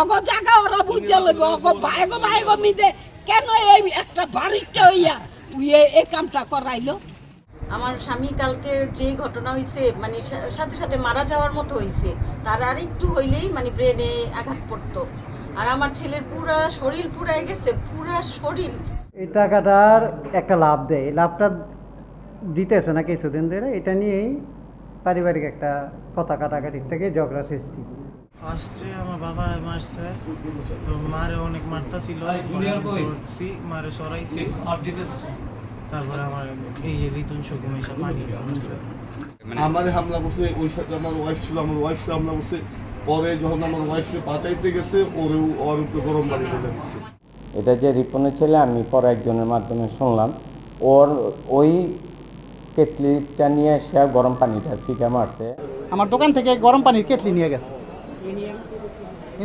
অগ জায়গা ওরা বুঝে লইব অগ বাইগ বাইগ মিদে কেন এই একটা বাড়িটা হইয়া উইয়ে এই কামটা করাইলো? আমার স্বামী কালকে যে ঘটনা হয়েছে মানে সাথে সাথে মারা যাওয়ার মতো হয়েছে তার আর একটু হইলেই মানে ব্রেনে আঘাত পড়তো। আর আমার ছেলের পুরা শরীর পুরাই গেছে পুরা শরীর। এই টাকাটার একটা লাভ দেয় লাভটা দিতেছে না কিছুদিন ধরে এটা নিয়েই পারিবারিক একটা কথা কাটাকাটির থেকে ঝগড়া সৃষ্টি। ফার্স্টে আমার বাবা মারছে তো মারে অনেক মারতা ছিল ধরছি মারে সরাইছি। তারপরে আমার এই যে ঋতুন সুকুম এইসব পানি আমার হামলা করছে ওই সাথে আমার ওয়াইফ ছিল আমার ওয়াইফ হামলা করছে। পরে যখন আমার ওয়াইফকে বাঁচাইতে গেছে ওরেও ওর উপরে গরম পানি ঢেলে দিচ্ছে এটা যে রিপনের ছেলে আমি পরে একজনের মাধ্যমে শুনলাম। ওর ওই কেটলিটা নিয়ে সে গরম পানিটা ফিকা মারছে। আমার দোকান থেকে গরম পানির কেটলি নিয়ে গেছে।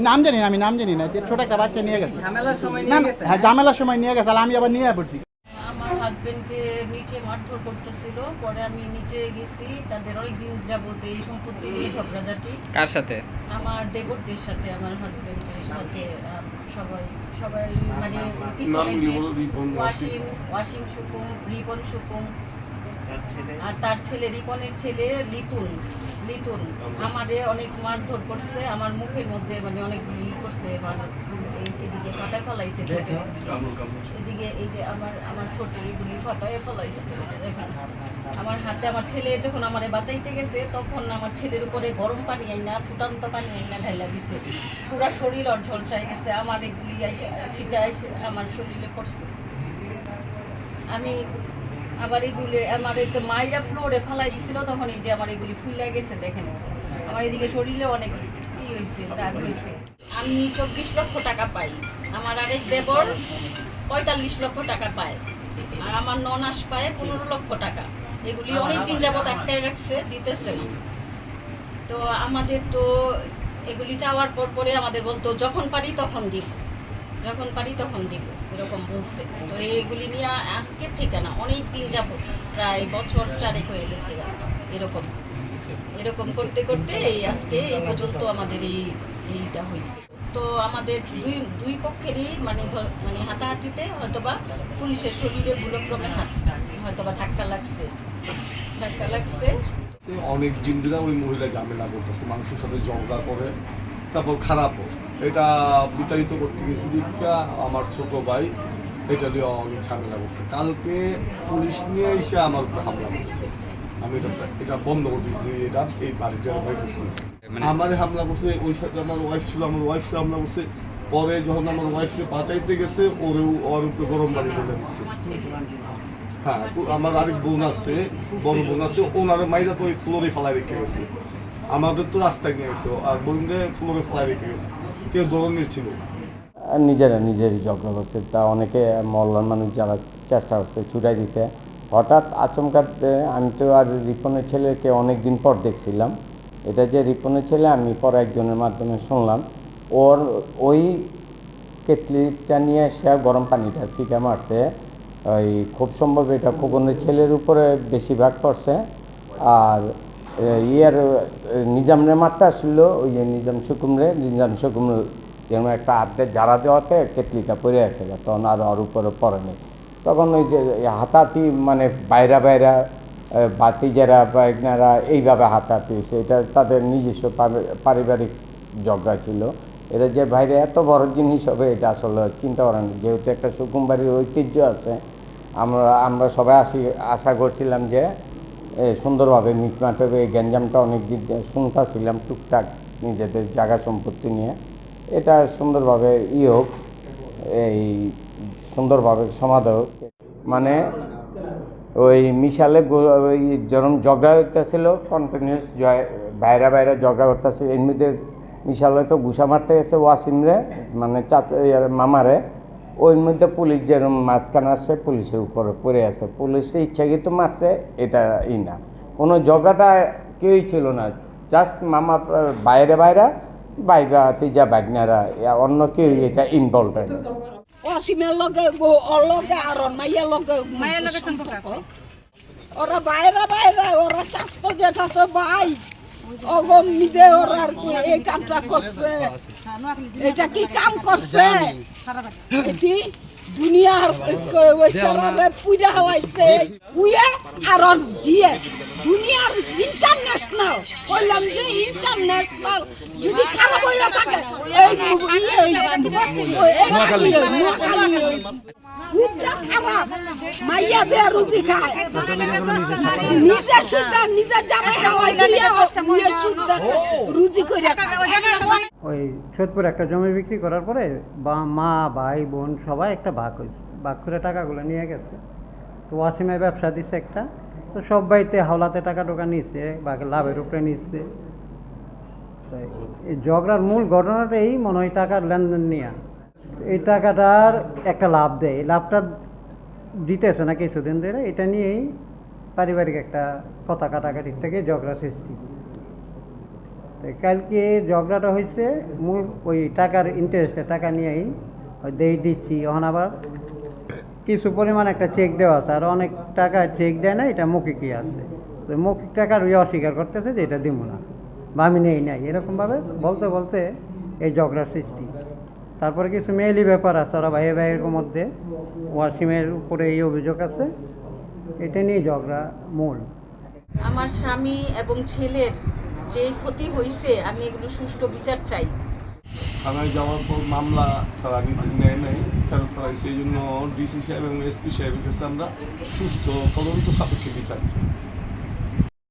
নাম জানি না আমি নাম জানি না ছোট একটা বাচ্চা নিয়ে গেছে। না হ্যাঁ ঝামেলার সময় নিয়ে গেছে আমি আবার নিয়ে পড়ছি। আমার হাজবেন্ডকে নিচে মারধর করতেছিল পরে আমি নিচে গেছি তাদের অনেক দিন যাবত এই সম্পত্তি নিয়ে ঝগড়াঝাটি। কার সাথে? আমার দেবরদের সাথে আমার হাজবেন্ডের সাথে সবাই সবাই মানে পিছনে যে ওয়াসিম ওয়াসিম সুকুম রিপন সুকুম আর তার ছেলে রিপনের ছেলে লিতুন লিতুন আমারে অনেক মারধর করছে আমার মুখের মধ্যে মানে অনেকগুলি করছে আমার এদিকে ফাটায় ফেলাইছে ঠোঁটের এদিকে এই যে আমার আমার ঠোঁটের এগুলি ফাটায় ফেলাইছে দেখেন। আমার হাতে আমার ছেলে যখন আমারে বাঁচাইতে গেছে তখন আমার ছেলের উপরে গরম পানি আইনা ফুটান্ত পানি আইনা ঢাইলা দিছে। পুরা শরীর আর ঝলসাই গেছে আমার এগুলি আইসা ছিটা আমার শরীরে পড়ছে। আমি আবার এগুলি আমার এই তো মাইরা ফ্লোরে ফালাই দিছিল তখন এই যে আমার এগুলি ফুলে গেছে, দেখেন। আমার এদিকে শরীরে অনেক ই হয়েছে দাগ হয়েছে আমি চব্বিশ লক্ষ টাকা পাই। আমার আরেক দেবর পঁয়তাল্লিশ লক্ষ টাকা পায়। আর আমার ননাস পায় পনেরো লক্ষ টাকা। এগুলি অনেকদিন যাবত আটকায় রাখছে, দিতেছে না। তো আমাদের তো এগুলি চাওয়ার পর পরে আমাদের বলতো, যখন পারি তখন দিব। যখন পারি তখন দিব, এরকম বলছে। তো এইগুলি নিয়ে আজকে থেকে না, অনেক দিন যাব প্রায় বছর চারেক হয়ে গেছে এরকম। এরকম করতে করতে এই আজকে এই পর্যন্ত আমাদের এই এইটা হয়েছে। তো আমাদের দুই দুই পক্ষেরই মানে মানে হাতাহাতিতে হয়তোবা পুলিশের শরীরে ভুলক্রমে হয়তোবা ধাক্কা লাগছে ধাক্কা লাগছে। অনেক দিন ধরে ওই মহিলা ঝামেলা করতেছে, মানুষের সাথে ঝগড়া করে। তারপর খারাপও। এটা বিতাড়িত করতে গেছি দীক্ষা আমার ছোট ভাই এটা নিয়ে অনেক ঝামেলা করছে। কালকে পুলিশ নিয়ে এসে আমার উপরে হামলা করছে। আমি এটা এটা বন্ধ করে দিচ্ছি এটা এই বাড়িটা আমি করতেছি আমার হামলা করছে ওই সাথে আমার ওয়াইফ ছিল আমার ওয়াইফকে হামলা করছে। পরে যখন আমার ওয়াইফকে বাঁচাইতে গেছে ওরেও ওর উপরে গরম পানি ঢেলে দিচ্ছে। হ্যাঁ আমার আরেক বোন আছে বড় বোন আছে ওনার মাইরা তো ওই ফ্লোরে ফেলাই রেখে গেছে। আমাদের তো রাস্তায় নিয়ে গেছে, আর বোনরে ফ্লোরে ফেলাই রেখে গেছে। কেউ ধরনের ছিল নিজেরা নিজেরই ঝগড়া করছে। তা অনেকে মহল্লার মানুষ যারা চেষ্টা করছে ছুটাই দিতে। হঠাৎ আচমকা আমি তো আর রিপনের ছেলেকে অনেক দিন পর দেখছিলাম। এটা যে রিপনের ছেলে, আমি পরে একজনের মাধ্যমে শুনলাম। ওর ওই কেটলিটা নিয়ে সে গরম পানিটা ফিকা মারছে। ওই খুব সম্ভব এটা খোকনের ছেলের উপরে বেশিরভাগ পড়ছে আর ইয়ের এ, নিজামরে মারতে আসছিল ওই যে নিজাম সুকুমরে নিজাম সুকুম যেমন একটা হাতে জারা দেওয়াতে কেটলিটা পড়ে আছে তখন আর ওর উপরে পড়েনি তখন ওই যে হাতাহাতি মানে বাইরা বাইরা বাতিজারা বা এগনারা এইভাবে হাতাহাতি এটা তাদের নিজস্ব পারিবারিক ঝগড়া ছিল। এটা যে বাইরে এত বড় জিনিস হবে এটা আসলে চিন্তা করেন যেহেতু একটা সুকুমবাড়ির ঐতিহ্য আছে আমরা আমরা সবাই আসি আশা করছিলাম যে সুন্দরভাবে মিটমাট হবে, এই গ্যাঞ্জামটা অনেক দিন শুনতেছিলাম টুকটাক নিজেদের জায়গা সম্পত্তি নিয়ে। এটা সুন্দরভাবে ই হোক, এই সুন্দরভাবে সমাধান হোক। মানে ওই মিশালে ওই যেরকম ঝগড়া হইতেছিল কন্টিনিউস জয়, বাইরে বাইরে ঝগড়া করতেছিল। মধ্যে মিশালে তো ঘুষা মারতে গেছে ওয়াসিমরে মানে চাচা মামারে। ওর মধ্যে পুলিশ যেরকম মাঝখানে আসছে পুলিশের উপরে পড়ে আছে। পুলিশে ইচ্ছাকৃত মারছে এটা ই না। কোনো ঝগড়াটা কেউই ছিল না। জাস্ট মামা বাইরে বাইরে বাইগা তিজা বাগনারা অন্য কেউ এটা ইনভলভ হয় না। অসীমের লগে আর ওর মাইয়ের লগে মাইয়ের লগে ওরা বাইরে বাইরে ওরা চাস্ত যেটা তো ভাই। অগমিদে ওরা আর কি এই কামটা করছে। এটা কি কাম করছে? এটি দুনিয়ার হওয়াইছে। উয়ে আর দুনিয়ার ইন্টারন্যাশনাল বললাম যে ইন্টারন্যাশনাল যদি খারাপ হয়ে থাকে মাইয়া দেয়া রুজি খায়। নিজে সুদ্ধা নিজে জামাই হাওয়াই দিয়ে নিজে সুদ্ধা রুজি করে ওই একটা জমি বিক্রি করার পরে বা মা, ভাই, বোন সবাই একটা ভাগ হয়েছে। ভাগ করে টাকাগুলো নিয়ে গেছে। তো ওয়াসিমের ব্যবসা দিছে একটা। তো সব বাড়িতে হাওলাতে টাকা টোকা নিচ্ছে বা লাভের উপরে নিচ্ছে এই ঝগড়ার মূল ঘটনাটা এই মনে হয় টাকার লেনদেন নিয়ে। এই টাকাটার একটা লাভ দেয়। এই লাভটা দিতেছে না কিছুদিন ধরে। এটা নিয়েই পারিবারিক একটা কথা কাটাকাটির থেকে ঝগড়া সৃষ্টি। কালকে ঝগড়াটা হয়েছে, মূল ওই টাকার ইন্টারেস্টে টাকা নিয়েই দেই দিচ্ছি, এখন আবার কিছু পরিমাণ একটা চেক দেওয়া আছে, আর অনেক টাকা চেক দেয় না, এটা মৌখিকই আছে। তো মৌখিক টাকার ওই অস্বীকার করতেছে যে এটা দিব না, বা আমি নেই নাই, এরকমভাবে বলতে বলতে এই ঝগড়ার সৃষ্টি। তারপরে কিছু মেয়েলি ব্যাপার আছে, ওরা ভাইয়ে ভাইয়ের মধ্যে, ওয়াসিমের উপরে এই অভিযোগ আছে, এটা নিয়ে ঝগড়া মূল। আমার স্বামী এবং ছেলের যে ক্ষতি হয়েছে আমি এগুলো সুষ্ঠু বিচার চাই। থানায় যাওয়ার পর মামলা তারা নেয় নাই, ফেরত পাঠায় সেই জন্য ডিসি সাহেব এবং এসপি সাহেবের কাছে আমরা সুস্থ তদন্ত সাপেক্ষে বিচার চাই।